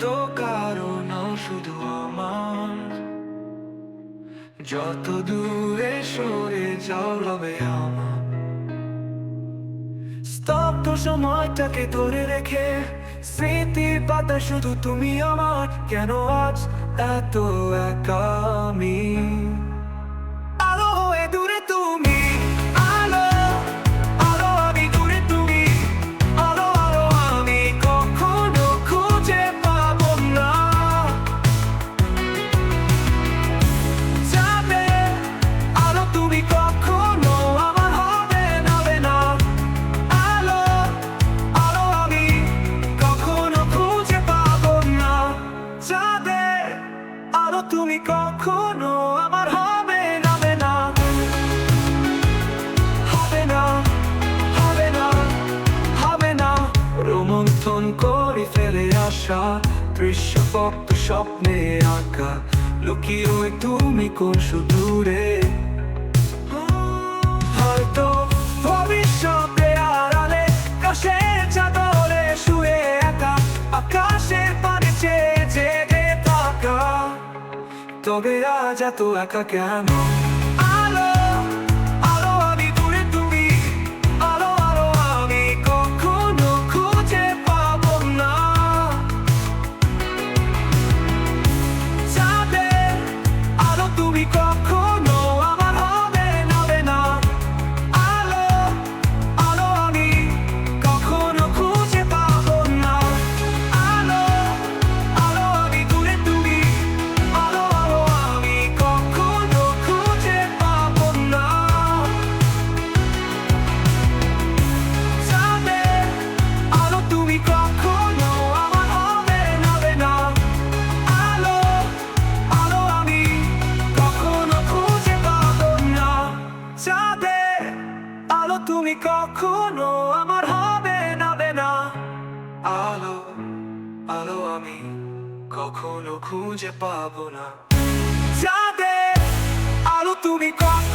তো কারণ শুধু আমার। যত দূরে সরে যাও রবে আমার। স্তব্ধ সময়টাকে ধরে রেখে স্মৃতির পাতা শুধু তুমি আমার। কেন আজ এত একা আমি? যাবে আলো তুমি কখনো আমার হবে নাবে না। হবে না হবে না হবে না। রোমন্থন করে ফেলে আসা দৃশ্য ভক্ত স্বপ্নে আঁকা। লুকিয়ে তুমি কোন সুদূরে। তবে আজ এত একা কেন কখনো আমার হবে নাবে না আলো আলো আমি কখনো খুঁজে পাবো না। যাবে আলো তুমি কখনো